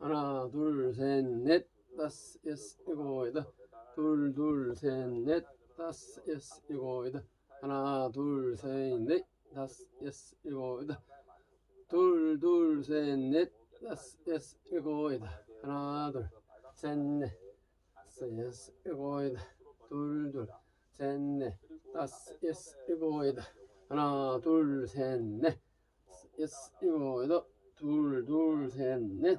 하나 둘 셋 넷 다섯 여섯 일곱 여덟. 둘 둘 셋 넷 다섯 여섯 일곱 여덟. 하나 둘 셋 넷 다섯 여섯 일곱 여덟. 둘 둘 셋 넷 다섯 여섯 일곱 여덟. 하나 둘 셋 넷 다섯 여섯 일곱 여덟. 둘 둘 셋 넷 다섯 여섯 일곱 여덟. 하나 둘 셋 넷 여섯 일곱 여덟. 둘 둘 셋 넷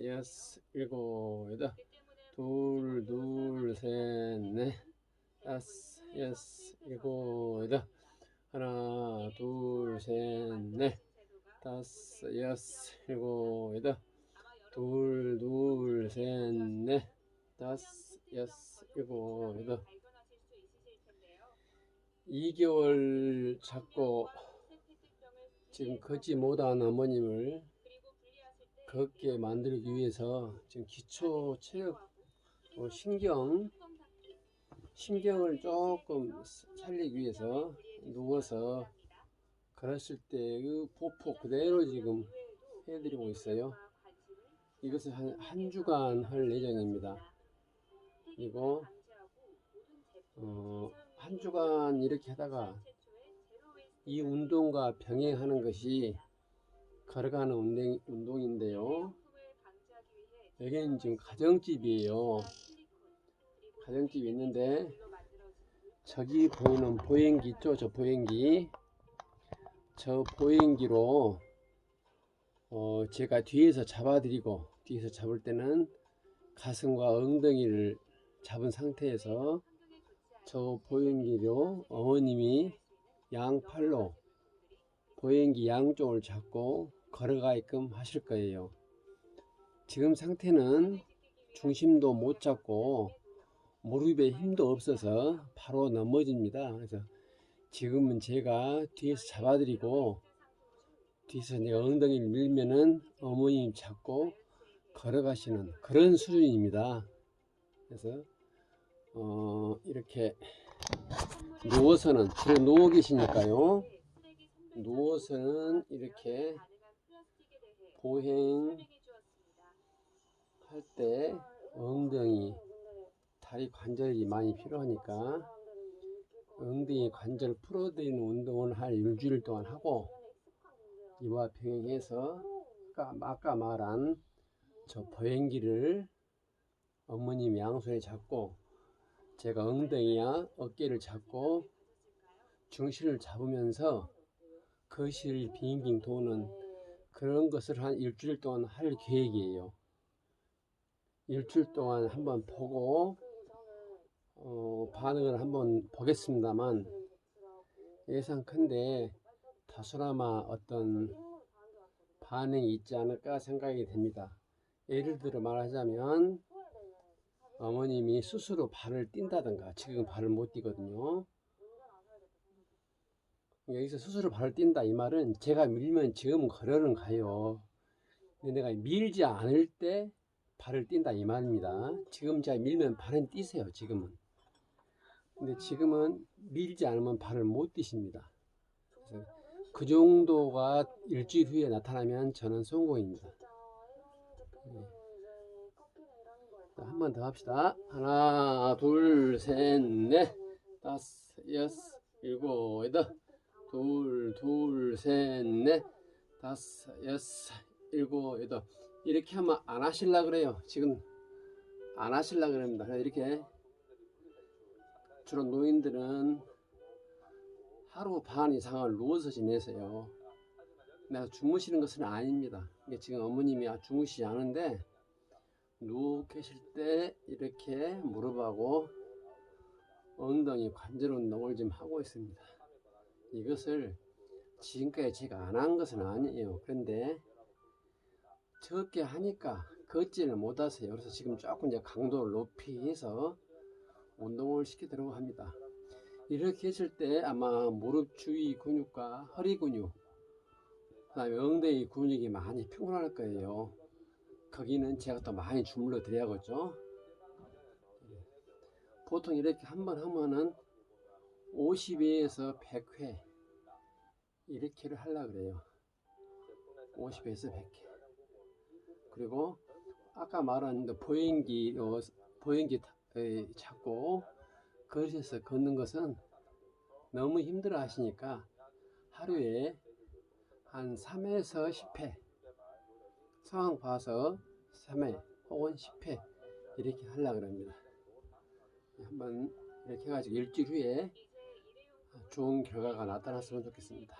여섯 일곱 여덟. 둘 둘 셋 넷. 다섯 여섯 일곱 여덟. 하나 둘 셋 넷. 다섯 여섯 일곱 여덟. 둘 둘 셋 넷. 다섯 여섯 일곱 여덟. 2개월 잡고 지금 걷지 못한 어머님을 걷게 만들기 위해서 지금 기초 체력 어, 신경 신경을 조금 살리기 위해서 누워서 걸었을 때의 보폭 그대로 지금 해드리고 있어요. 이것을 한, 한 주간 할 예정입니다. 그리고 어, 한 주간 이렇게 하다가 이 운동과 병행하는 것이 걸어가는 운동, 운동인데요. 여기는 지금 가정집이에요. 가정집이 있는데 저기 보이는 보행기 있죠? 저 보행기. 저 보행기로 어, 제가 뒤에서 잡아드리고 뒤에서 잡을 때는 가슴과 엉덩이를 잡은 상태에서 저 보행기로 어머님이 양팔로 보행기 양쪽을 잡고 걸어가게끔 하실 거예요. 지금 상태는 중심도 못 잡고 무릎에 힘도 없어서 바로 넘어집니다. 그래서 지금은 제가 뒤에서 잡아드리고 뒤에서 내가 엉덩이를 밀면은 어머님 잡고 걸어가시는 그런 수준입니다. 그래서 어 이렇게 누워서는 주로 누워 계시니까요. 누워서는 이렇게 보행 할 때 엉덩이 다리 관절이 많이 필요하니까 엉덩이 관절 풀어드리는 운동을 한 일주일 동안 하고 이와 병행해서 아까, 아까 말한 저 보행기를 어머님 양손에 잡고 제가 엉덩이와 어깨를 잡고 중심을 잡으면서 거실 빙빙 도는 그런 것을 한 일주일 동안 할 계획이에요. 일주일 동안 한번 보고 어, 반응을 한번 보겠습니다만 예상컨대 다소나마 어떤 반응이 있지 않을까 생각이 됩니다. 예를 들어 말하자면 어머님이 스스로 발을 뛴다든가 지금 발을 못 뛰거든요. 여기서 스스로 발을 뛴다 이 말은 제가 밀면 지금 걸어는 가요. 내가 밀지 않을 때 발을 뛴다 이 말입니다. 지금 제가 밀면 발은 뛰세요. 지금은. 근데 지금은 밀지 않으면 발을 못 뛰십니다. 그 정도가 일주일 후에 나타나면 저는 성공입니다. 네. 한번 더 합시다. 하나, 둘, 셋, 넷, 다섯, 여섯, 일곱, 여덟, 둘, 둘, 셋, 넷, 다섯, 여섯, 일곱, 여덟. 이렇게 하면 안 하실라 그래요. 지금 안 하실라 그럽니다. 이렇게 주로 노인들은 하루 반 이상을 누워서 지내세요. 내가 주무시는 것은 아닙니다. 지금 어머님이 주무시지 않은데 누워 계실 때 이렇게 무릎하고 엉덩이 관절 운동을 좀 하고 있습니다. 이것을 지금까지 제가 안 한 것은 아니에요. 그런데 적게 하니까 걷지를 못하세요. 그래서 지금 조금 이제 강도를 높이 해서 운동을 시키도록 합니다. 이렇게 했을 때 아마 무릎 주위 근육과 허리 근육, 그다음에 엉덩이 근육이 많이 피곤할 거예요. 거기는 제가 또 많이 주물러 드려야겠죠. 보통 이렇게 한 번 하면은 50회에서 100회 이렇게를 하려 그래요. 50회에서 100회. 그리고 아까 말한 그 보행기 어, 보행기 잡고 거리에서 걷는 것은 너무 힘들어 하시니까 하루에 한 3회에서 10회 상황 봐서 3회 혹은 10회 이렇게 하려고 합니다. 한번 이렇게 해가지고 일주일 후에 좋은 결과가 나타났으면 좋겠습니다.